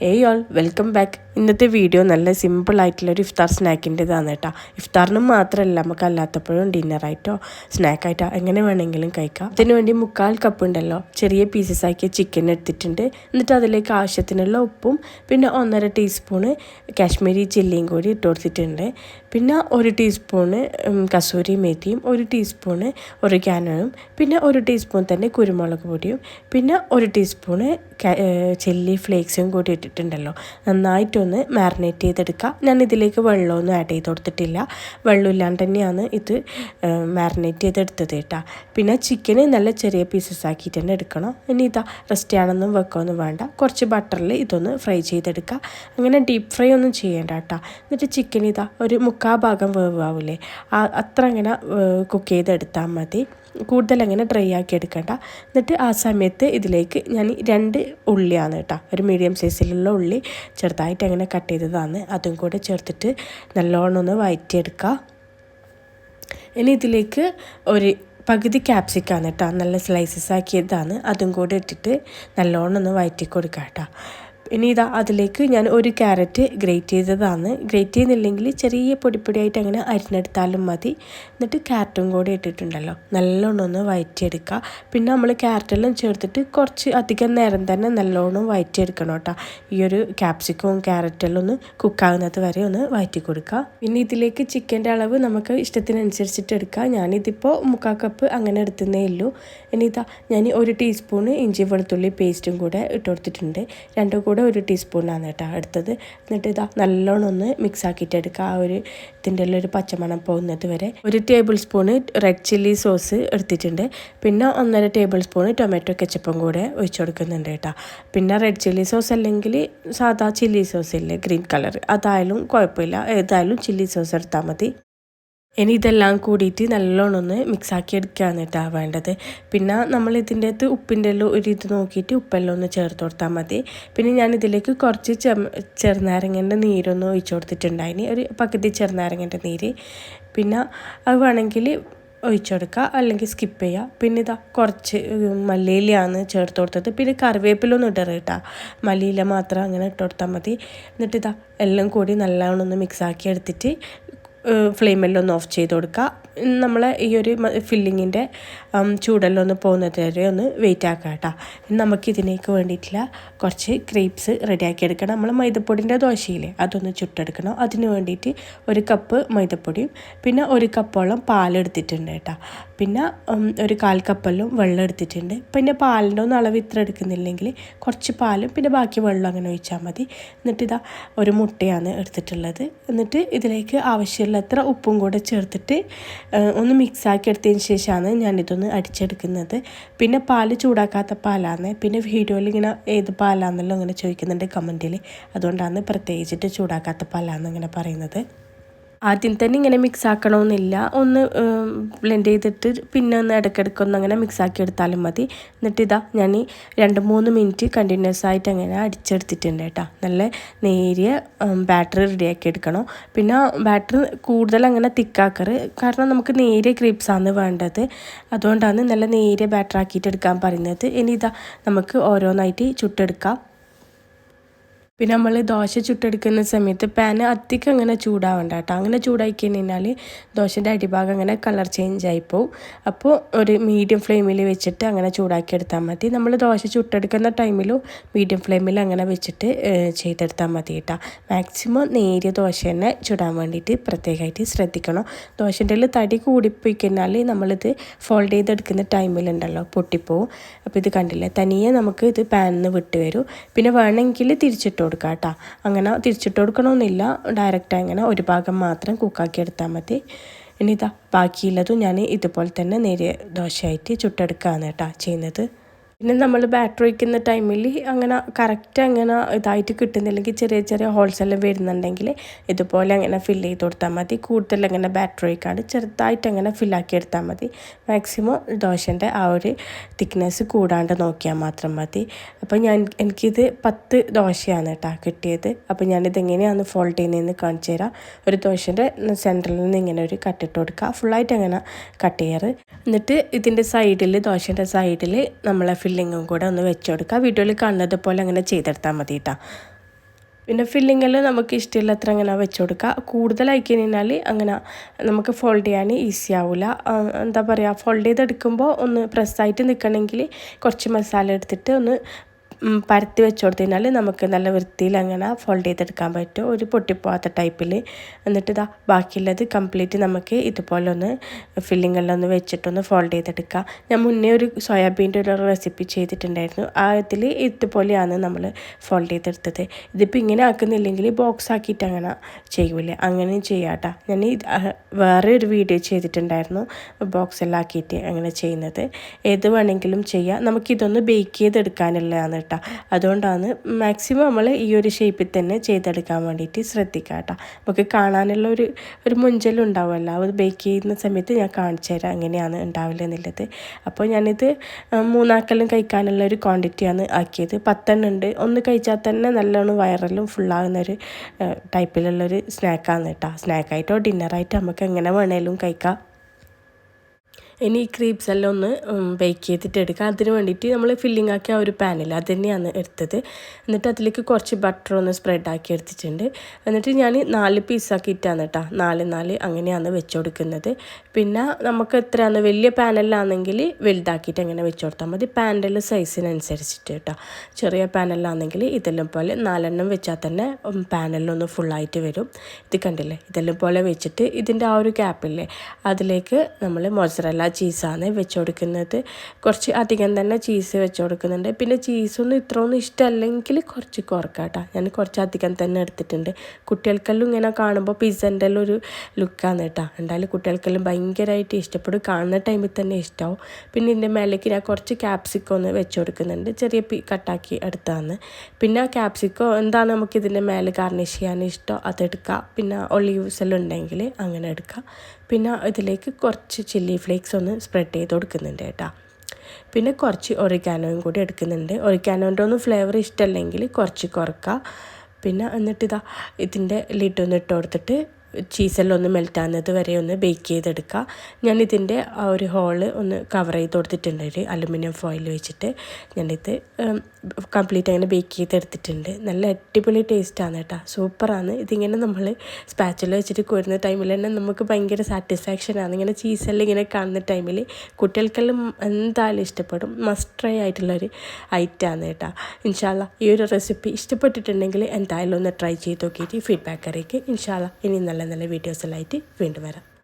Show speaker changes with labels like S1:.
S1: Hey y'all, welcome back. ഇന്നത്തെ video നല്ല simple ആയിട്ടുള്ള ഒരു ഇഫ്താർ സ്നാക്കിന്റെതാണ് കേട്ടോ. ഇഫ്താറിനും മാത്രമല്ല നമുക്ക് അല്ലാത്തപ്പോഴും ഡിന്നറായിട്ടോ സ്നാക്കായിട്ടോ എങ്ങനെ വേണമെങ്കിലും കഴിക്കാം. അതിനുവേണ്ടി മുക്കാൽ കപ്പ് ഉണ്ടല്ലോ ചെറിയ പീസസ് ആക്കിയ ചിക്കൻ എടുത്തിട്ടുണ്ട്. എന്നിട്ട് അതിലേക്ക് ആവശ്യത്തിനുള്ള ഉപ്പും പിന്നെ ഒന്നര ടീസ്പൂണ് കാശ്മീരി ചില്ലിയും കൂടി ഇട്ട് കൊടുത്തിട്ടുണ്ട്. പിന്നെ ഒരു ടീസ്പൂണ് കസൂരി മേത്തിയും ഒരു ടീസ്പൂണ് ഒറിഗാനോയും പിന്നെ ഒരു ടീസ്പൂൺ തന്നെ കുരുമുളക് പൊടിയും പിന്നെ ഒരു ടീസ്പൂണ് ചില്ലി ഫ്ലേക്സും കൂടി ഇട്ടിട്ടുണ്ടല്ലോ. നന്നായിട്ടൊന്ന് മാറിനേറ്റ് ചെയ്തെടുക്കുക ഞാൻ ഇതിലേക്ക് വെള്ളമൊന്നും ആഡ് ചെയ്ത് കൊടുത്തിട്ടില്ല. വെള്ളമില്ലാണ്ട് തന്നെയാണ് ഇത് മാറിനേറ്റ് ചെയ്തെടുത്തത് കേട്ടോ. പിന്നെ ചിക്കന് നല്ല ചെറിയ പീസസ് ആക്കിയിട്ട് തന്നെ എടുക്കണം. ഇനി ഇതാ റെസ്റ്റ് ആണെന്നും വെക്കുകയൊന്നും വേണ്ട. കുറച്ച് ബട്ടറിൽ ഇതൊന്ന് ഫ്രൈ ചെയ്തെടുക്കുക അങ്ങനെ ഡീപ്പ് ഫ്രൈ ഒന്നും ചെയ്യേണ്ട കേട്ടോ. എന്നിട്ട് ചിക്കൻ ഇതാ ഒരു മുക്കാ ഭാഗം വേവ് ആ അത്ര അങ്ങനെ കുക്ക് ചെയ്തെടുത്താൽ മതി. കൂടുതൽ അങ്ങനെ ഡ്രൈ ആക്കി എടുക്കണ്ട. എന്നിട്ട് ആ സമയത്ത് ഇതിലേക്ക് ഞാൻ രണ്ട് ഉള്ളിയാണ് കേട്ടോ. ഒരു മീഡിയം സൈസിലുള്ള ഉള്ളി ചെറുതായിട്ട് അങ്ങനെ കട്ട് ചെയ്തതാണ്. അതും കൂടെ ചേർത്തിട്ട് നല്ലോണം ഒന്ന് വഴറ്റിയെടുക്കുക ഇനി ഇതിലേക്ക് ഒരു പകുതി ക്യാപ്സിക്കാണ് കേട്ടോ. നല്ല സ്ലൈസസ് ആക്കിയതാണ്. അതും കൂടെ ഇട്ടിട്ട് നല്ലോണം ഒന്ന് വഴറ്റി കൊടുക്കാം കേട്ടോ. ഇനി ഇതാ അതിലേക്ക് ഞാൻ ഒരു ക്യാരറ്റ് ഗ്രേറ്റ് ചെയ്തതാണ്. ഗ്രേറ്റ് ചെയ്യുന്നില്ലെങ്കിൽ ചെറിയ പൊടിപ്പൊടിയായിട്ട് അങ്ങനെ അരിഞ്ഞെടുത്താലും മതി. എന്നിട്ട് ക്യാരറ്റും കൂടി ഇട്ടിട്ടുണ്ടല്ലോ. നല്ലോണം ഒന്ന് വയറ്റിയെടുക്കുക. പിന്നെ നമ്മൾ ക്യാരറ്റെല്ലാം ചേർത്തിട്ട് കുറച്ച് അധികം നേരം തന്നെ നല്ലോണം വയറ്റിയെടുക്കണം കേട്ടോ. ഈ ഒരു ക്യാപ്സിക്കവും ക്യാരറ്റെല്ലാം ഒന്ന് കുക്കാകുന്നത് വരെ ഒന്ന് വയറ്റി കൊടുക്കുക. പിന്നെ ഇതിലേക്ക് ചിക്കന്റെ അളവ് നമുക്ക് ഇഷ്ടത്തിനനുസരിച്ചിട്ട് എടുക്കുക ഞാനിതിപ്പോൾ മുക്കാൽ കപ്പ് അങ്ങനെ എടുത്തുന്നേ ഉള്ളൂ. ഇനി ഇതാ ഞാൻ ഒരു ടീസ്പൂണ് ഇഞ്ചി വെളുത്തുള്ളി പേസ്റ്റും കൂടെ ഇട്ട് കൊടുത്തിട്ടുണ്ട്. രണ്ടും കൂടെ ഒരു ടീസ്പൂണാണ് കേട്ടോ എടുത്തത്. എന്നിട്ട് ഇതാ നല്ലോണം ഒന്ന് മിക്സ് ആക്കിയിട്ട് എടുക്കുക. ആ ഒരു ഇതിന്റെ എല്ലാം ഒരു പച്ചമണം പോകുന്നത് വരെ. ഒരു tablespoon red chilli sauce എടുത്തിട്ടുണ്ട്. പിന്നെ ഒന്നര ടേബിൾ സ്പൂണ് ടൊമാറ്റോ കെച്ചപ്പും കൂടെ ഒഴിച്ചു കൊടുക്കുന്നുണ്ട് കേട്ടോ. പിന്നെ റെഡ് ചില്ലി സോസ് അല്ലെങ്കിൽ സാധാ ചില്ലി സോസ് ഇല്ലേ ഗ്രീൻ കളർ അതായാലും കുഴപ്പമില്ല. ഏതായാലും ചില്ലി സോസ് എടുത്താൽ മതി. ഇനി ഇതെല്ലാം കൂടിയിട്ട് നല്ലോണം ഒന്ന് മിക്സ് ആക്കി എടുക്കുകയാണ് കേട്ടോ വേണ്ടത്. പിന്നെ നമ്മൾ ഇതിന്റെ അകത്ത് ഉപ്പിന്റെ എല്ലാം ഒരു ഇത് നോക്കിയിട്ട് ഉപ്പെല്ലാം ഒന്ന് ചേർത്ത് കൊടുത്താൽ മതി. പിന്നെ ഞാൻ ഇതിലേക്ക് കുറച്ച് ചെറുനാരങ്ങന്റെ നീരൊന്ന് ഒഴിച്ചു കൊടുത്തിട്ടുണ്ടായിന് ഒരു പകുതി ചെറുനാരങ്ങന്റെ നീര്. പിന്നെ അത് വേണമെങ്കിൽ ഒഴിച്ചെടുക്കുക അല്ലെങ്കിൽ സ്കിപ്പ് ചെയ്യുക. പിന്നെ ഇതാ കുറച്ച് മല്ലിയിലയാണ് ചേർത്ത് കൊടുത്തത്. പിന്നെ കറിവേപ്പിലൊന്നും ഇടരുത് കേട്ടോ. മല്ലിയില മാത്രം അങ്ങനെ ഇട്ട് കൊടുത്താൽ മതി. എന്നിട്ട് ഇതാ എല്ലാം കൂടി നല്ലോണം ഒന്ന് മിക്സ് ആക്കി എടുത്തിട്ട് ഫ്ലെയിമെല്ലാം ഒന്ന് ഓഫ് ചെയ്ത് കൊടുക്കുക. നമ്മൾ ഈ ഒരു ഫില്ലിങ്ങിന്റെ ചൂടെല്ലാം ഒന്ന് പോകുന്നത് വരെ ഒന്ന് വെയിറ്റ് ആക്കുക കേട്ടോ നമുക്ക് ഇതിനേക്ക് വേണ്ടിയിട്ടുള്ള കുറച്ച് ക്രീപ്സ് റെഡിയാക്കി എടുക്കണം. നമ്മൾ മൈദപ്പൊടിന്റെ ദോശയില്ലേ അതൊന്ന് ചുട്ടെടുക്കണം. അതിന് വേണ്ടിയിട്ട് ഒരു കപ്പ് മൈദപ്പൊടിയും പിന്നെ ഒരു കപ്പോളം പാലെടുത്തിട്ടുണ്ട് കേട്ടോ പിന്നെ ഒരു കാൽ കപ്പെല്ലാം വെള്ളം എടുത്തിട്ടുണ്ട്. പിന്നെ പാലിന്റെ ഒന്നും അളവ് ഇത്ര എടുക്കുന്നില്ലെങ്കിൽ കുറച്ച് പാലും പിന്നെ ബാക്കി വെള്ളം അങ്ങനെ ഒഴിച്ചാൽ മതി. എന്നിട്ട് ഇതാ ഒരു മുട്ടയാണ് എടുത്തിട്ടുള്ളത്. എന്നിട്ട് ഇതിലേക്ക് ആവശ്യമുള്ള ആവശ്യമുള്ളത്ര ഉപ്പും കൂടെ ചേർത്തിട്ട് ഒന്ന് മിക്സ് ആക്കി എടുത്തതിന് ശേഷമാണ് ഞാനിതൊന്ന് അടിച്ചെടുക്കുന്നത്. പിന്നെ പാൽ ചൂടാക്കാത്ത പാലാണ്. പിന്നെ വീഡിയോയിൽ ഇങ്ങനെ ഏത് പാലാണെന്നല്ലോ ഇങ്ങനെ ചോദിക്കുന്നുണ്ട് കമന്റിൽ അതുകൊണ്ടാണ് പ്രത്യേകിച്ചിട്ട് ചൂടാക്കാത്ത പാലാണെന്ന് ഇങ്ങനെ പറയുന്നത്. ആദ്യം തന്നെ ഇങ്ങനെ മിക്സ് ആക്കണമെന്നില്ല ഒന്ന് ബ്ലെൻഡ് ചെയ്തിട്ട് പിന്നെ ഒന്ന് ഇടയ്ക്കിടയ്ക്ക് ഒന്ന് അങ്ങനെ മിക്സ് ആക്കി എടുത്താലും മതി. എന്നിട്ട് ഇതാ ഞാൻ രണ്ട് മൂന്ന് മിനിറ്റ് കണ്ടിന്യൂസ് ആയിട്ട് അങ്ങനെ അടിച്ചെടുത്തിട്ടുണ്ട് കേട്ടോ. നല്ല നേരിയ ബാറ്ററി റെഡിയാക്കി എടുക്കണം. പിന്നെ ബാറ്ററി കൂടുതൽ അങ്ങനെ തിക്കാക്കറ് കാരണം നമുക്ക് നേരിയ ക്രിപ്സാണ് വേണ്ടത്. അതുകൊണ്ടാണ് നല്ല നേരിയ ബാറ്റർ ആക്കിയിട്ട് എടുക്കാൻ പറയുന്നത്. ഇനി ഇതാ നമുക്ക് ഓരോന്നായിട്ട് ചുട്ടെടുക്കാം. പിന്നെ നമ്മൾ ദോശ ചുട്ടെടുക്കുന്ന സമയത്ത് പാന് അധികം അങ്ങനെ ചൂടാവണ്ട കേട്ടോ. അങ്ങനെ ചൂടായി കഴിഞ്ഞാൽ ദോശന്റെ അടിഭാഗം അങ്ങനെ കളർ ചേഞ്ച് ആയിപ്പോവും അപ്പോൾ ഒരു മീഡിയം ഫ്ലെയിമിൽ വെച്ചിട്ട് അങ്ങനെ ചൂടാക്കി എടുത്താൽ മതി. നമ്മൾ ദോശ ചുട്ടെടുക്കുന്ന ടൈമിലും മീഡിയം ഫ്ലെയിമിൽ അങ്ങനെ വെച്ചിട്ട് ചെയ്തെടുത്താൽ മതി കേട്ടോ. മാക്സിമം നേരിയ ദോശ തന്നെ ചുടാൻ വേണ്ടിയിട്ട് പ്രത്യേകമായിട്ട് ശ്രദ്ധിക്കണം. ദോശന്റെ തടി കൂടിപ്പോയി കഴിഞ്ഞാൽ നമ്മളിത് ഫോൾഡ് ചെയ്തെടുക്കുന്ന ടൈമിലുണ്ടല്ലോ പൊട്ടിപ്പോവും. അപ്പോൾ ഇത് കണ്ടില്ലേ? തനിയെ നമുക്ക് ഇത് പാനിൽ നിന്ന് വിട്ട് വരും പിന്നെ വേണമെങ്കിൽ തിരിച്ചിട്ട് കൊടുക്കാം കേട്ടോ. അങ്ങനെ തിരിച്ചിട്ട് കൊടുക്കണമെന്നില്ല ഡയറക്റ്റ് അങ്ങനെ ഒരു ഭാഗം മാത്രം കുക്കാക്കി എടുത്താൽ മതി. ഇനി ഇതാ ബാക്കിയുള്ളതും ഞാൻ ഇതുപോലെ തന്നെ നേരിയ ദോശയായിട്ട് ചുട്ടെടുക്കുകയാണ് കേട്ടോ ചെയ്യുന്നത്. പിന്നെ നമ്മൾ ബാറ്ററി വയ്ക്കുന്ന ടൈമിൽ അങ്ങനെ കറക്റ്റ് അങ്ങനെ ഇതായിട്ട് കിട്ടുന്നില്ലെങ്കിൽ ചെറിയ ചെറിയ ഹോൾസ് എല്ലാം വരുന്നുണ്ടെങ്കിൽ ഇതുപോലെ അങ്ങനെ ഫില്ല് ചെയ്ത് കൊടുത്താൽ മതി. കൂടുതൽ അങ്ങനെ ബാറ്ററി വയ്ക്കാണ്ട് ചെറുതായിട്ട് അങ്ങനെ ഫില്ലാക്കി എടുത്താൽ മതി. മാക്സിമം ദോശന്റെ ആ ഒരു തിക്നെസ് കൂടാണ്ട് നോക്കിയാൽ മാത്രം മതി. അപ്പോൾ ഞാൻ എനിക്കിത് പത്ത് ദോശയാണ് കേട്ടോ കിട്ടിയത്. അപ്പോൾ ഞാനിത് എങ്ങനെയാണ് ഫോൾഡ് ചെയ്യുന്നതെന്ന് കാണിച്ചു തരാം. ഒരു ദോശന്റെ സെന്ററിൽ നിന്ന് ഇങ്ങനെ ഒരു കട്ടിട്ട് കൊടുക്കുക. ഫുള്ളായിട്ട് അങ്ങനെ കട്ട് ചെയ്യാറ്. എന്നിട്ട് ഇതിന്റെ സൈഡിൽ ദോശന്റെ സൈഡിൽ നമ്മളെ ഫില്ലിങ്ങും കൂടെ ഒന്ന് വെച്ച് കൊടുക്കുക. വീഡിയോയിൽ കാണുന്നത് പോലെ അങ്ങനെ ചെയ്തെടുത്താൽ മതി കേട്ടോ പിന്നെ ഫില്ലിങ്ങിൽ നമുക്ക് ഇഷ്ടമുള്ളത്ര അങ്ങനെ വെച്ച് കൊടുക്കുക. കൂടുതലായി കഴിഞ്ഞാൽ അങ്ങനെ നമുക്ക് ഫോൾഡ് ചെയ്യാൻ ഈസി ആവില്ല എന്താ പറയുക ഫോൾഡ് ചെയ്തെടുക്കുമ്പോൾ ഒന്ന് പ്രസ്സായിട്ട് നിൽക്കണമെങ്കിൽ കുറച്ച് മസാല എടുത്തിട്ട് ഒന്ന് പരത്തി വെച്ച് കൊടുത്തു നമുക്ക് നല്ല വൃത്തിയിൽ അങ്ങനെ ഫോൾഡ് ചെയ്തെടുക്കാൻ പറ്റും. ഒരു പൊട്ടിപ്പോവാത്ത ടൈപ്പിൽ എന്നിട്ട് ഇതാ ബാക്കിയുള്ളത് കംപ്ലീറ്റ് നമുക്ക് ഇതുപോലെ ഒന്ന് ഫില്ലിങ്ങെല്ലാം ഒന്ന് വെച്ചിട്ടൊന്ന് ഫോൾഡ് ചെയ്തെടുക്കുക ഞാൻ മുന്നേ ഒരു സോയാബീന്റെ ഒരു റെസിപ്പി ചെയ്തിട്ടുണ്ടായിരുന്നു. ആ ഇതിൽ ഇതുപോലെയാണ് നമ്മൾ ഫോൾഡ് ചെയ്തെടുത്തത്. ഇതിപ്പോൾ ഇങ്ങനെ ആക്കുന്നില്ലെങ്കിൽ ബോക്സ് ആക്കിയിട്ട് അങ്ങനെ ചെയ്യൂലേ. അങ്ങനെയും ചെയ്യാട്ടോ ഞാൻ വേറെ ഒരു വീഡിയോ ചെയ്തിട്ടുണ്ടായിരുന്നു. ബോക്സ് എല്ലാം ആക്കിയിട്ട് അങ്ങനെ ചെയ്യുന്നത്. ഏത് വേണമെങ്കിലും ചെയ്യാം. നമുക്കിതൊന്ന് ബേക്ക് ചെയ്തെടുക്കാനുള്ളതാണ് കേട്ടോ. അതുകൊണ്ടാണ് മാക്സിമം നമ്മൾ ഈ ഒരു ഷേപ്പിൽ തന്നെ ചെയ്തെടുക്കാൻ വേണ്ടിയിട്ട് ശ്രദ്ധിക്കുക കേട്ടോ. നമുക്ക് കാണാനുള്ള ഒരു ഒരു മുഞ്ചലും ഉണ്ടാവുമല്ലോ. അത് ബേക്ക് ചെയ്യുന്ന സമയത്ത് ഞാൻ കാണിച്ചു തരാം എങ്ങനെയാണ് ഉണ്ടാവില്ല എന്നുള്ളത് അപ്പോൾ ഞാനിത് മൂന്നാക്കലും കഴിക്കാനുള്ള ഒരു ക്വാണ്ടിറ്റിയാണ് ആക്കിയത്. പത്തെണ്ണം ഉണ്ട്. ഒന്ന് കഴിച്ചാൽ തന്നെ നല്ലോണം വയറെല്ലാം ഫുള്ളാകുന്ന ഒരു ടൈപ്പിലുള്ളൊരു സ്നാക്കാണ് കേട്ടോ. സ്നാക്കായിട്ടോ ഡിന്നറായിട്ടോ നമുക്ക് എങ്ങനെ വേണേലും കഴിക്കാം. ഇനി ഈ ക്രീപ്സ് എല്ലാം ഒന്ന് ബേക്ക് ചെയ്തിട്ട് എടുക്കുക അതിന് വേണ്ടിയിട്ട് നമ്മൾ ഫില്ലിംഗ് ആക്കിയ ഒരു പാനിൽ അത് തന്നെയാണ് എടുത്തത്. എന്നിട്ട് അതിലേക്ക് കുറച്ച് ബട്ടർ ഒന്ന് സ്പ്രെഡ് ആക്കി എടുത്തിട്ടുണ്ട്. എന്നിട്ട് ഞാൻ നാല് പീസാക്കിയിട്ടാണ് കേട്ടോ നാല് നാല് അങ്ങനെയാണ് വെച്ച് കൊടുക്കുന്നത്. പിന്നെ നമുക്ക് എത്രയാണ്? വലിയ പാനലാണെങ്കിൽ വലുതാക്കിയിട്ട് അങ്ങനെ വെച്ച് കൊടുത്താൽ മതി. പാനൽ സൈസിനനുസരിച്ചിട്ട് കേട്ടോ ചെറിയ പാനലാണെങ്കിൽ ഇതെല്ലാം പോലെ നാലെണ്ണം വെച്ചാൽ തന്നെ പാനലിലൊന്ന് ഫുള്ളായിട്ട് വരും. ഇത് കണ്ടില്ലേ? ഇതെല്ലാം പോലെ വെച്ചിട്ട് ഇതിന്റെ ആ ഒരു ക്യാപ്പില്ലേ അതിലേക്ക് നമ്മൾ മൊസറല്ല ചീസാണ് വെച്ച് കൊടുക്കുന്നത് കുറച്ച് അധികം തന്നെ ചീസ് വെച്ച് കൊടുക്കുന്നുണ്ട് പിന്നെ ചീസൊന്നും ഇത്രയൊന്നും ഇഷ്ടമല്ലെങ്കിൽ കുറച്ച് കുറക്കാം കേട്ടോ ഞാൻ കുറച്ച് അധികം തന്നെ എടുത്തിട്ടുണ്ട്. കുട്ടികൾക്കെല്ലാം ഇങ്ങനെ കാണുമ്പോൾ പിസ്സന്റെ എല്ലാം ഒരു ലുക്കാണ് കേട്ടോ. എന്തായാലും കുട്ടികൾക്കെല്ലാം ഭയങ്കരമായിട്ട് ഇഷ്ടപ്പെടും. കാണുന്ന ടൈമിൽ തന്നെ ഇഷ്ടമാവും പിന്നെ ഇതിന്റെ മേലേക്ക് ഞാൻ കുറച്ച് ക്യാപ്സിക്കോ ഒന്ന് വെച്ച് കൊടുക്കുന്നുണ്ട് ചെറിയ കട്ടാക്കി എടുത്താണ് പിന്നെ ക്യാപ്സിക്കോ എന്താണ് നമുക്ക് ഇതിന്റെ മേലെ ഗാർണിഷ് ചെയ്യാൻ ഇഷ്ടം? അതെടുക്കാം. പിന്നെ ഒളീവ്സ് ഉണ്ടെങ്കിൽ അങ്ങനെ എടുക്കാം. പിന്നെ ഇതിലേക്ക് കുറച്ച് ചില്ലി ഫ്ലേക്സ് ഒന്ന് സ്പ്രെഡ് ചെയ്ത് കൊടുക്കുന്നുണ്ട് കേട്ടോ. പിന്നെ കുറച്ച് ഒറിഗാനോയും കൂടി എടുക്കുന്നുണ്ട്. ഒറിഗാനോന്റെ ഒന്നും ഫ്ലേവർ ഇഷ്ടമല്ലെങ്കിൽ കുറച്ച് കുറക്കുക പിന്നെ എന്നിട്ട് ഇതാ ഇതിന്റെ ലിഡ് ഒന്ന് ഇട്ട് കൊടുത്തിട്ട് ചീസെല്ലാം ഒന്ന് മെൽറ്റാകുന്നത് വരെ ഒന്ന് ബേക്ക് ചെയ്തെടുക്കുക. ഞാൻ ഇതിന്റെ ആ ഒരു ഹോൾ ഒന്ന് കവർ ചെയ്ത് കൊടുത്തിട്ടുണ്ട്. ഒരു അലുമിനിയം ഫോയിൽ വെച്ചിട്ട് ഞാനിത് കംപ്ലീറ്റ് അങ്ങനെ ബേക്ക് ചെയ്തെടുത്തിട്ടുണ്ട്. നല്ല അടിപൊളി ടേസ്റ്റാണ് കേട്ടോ. സൂപ്പറാണ്. ഇതിങ്ങനെ നമ്മൾ സ്പാച്ചിൽ വെച്ചിട്ട് കോരുന്ന ടൈമിൽ തന്നെ നമുക്ക് ഭയങ്കര സാറ്റിസ്ഫാക്ഷനാണ്. ഇങ്ങനെ ചീസെല്ലാം ഇങ്ങനെ കാണുന്ന ടൈമിൽ കുട്ടികൾക്കെല്ലാം എന്തായാലും ഇഷ്ടപ്പെടും. മസ്റ്റ് ട്രൈ ആയിട്ടുള്ളൊരു ഐറ്റമാണ് കേട്ടോ. ഇൻഷാല്ല ഈ ഒരു റെസിപ്പി ഇഷ്ടപ്പെട്ടിട്ടുണ്ടെങ്കിൽ എന്തായാലും ഒന്ന് ട്രൈ ചെയ്ത് നോക്കിയിട്ട് ഫീഡ്ബാക്ക് അറിയിക്കുക ഇൻഷാല്ല ഇനി നല്ല നല്ല നല്ല വീഡിയോസെല്ലായിട്ട് വീണ്ടും വരാം.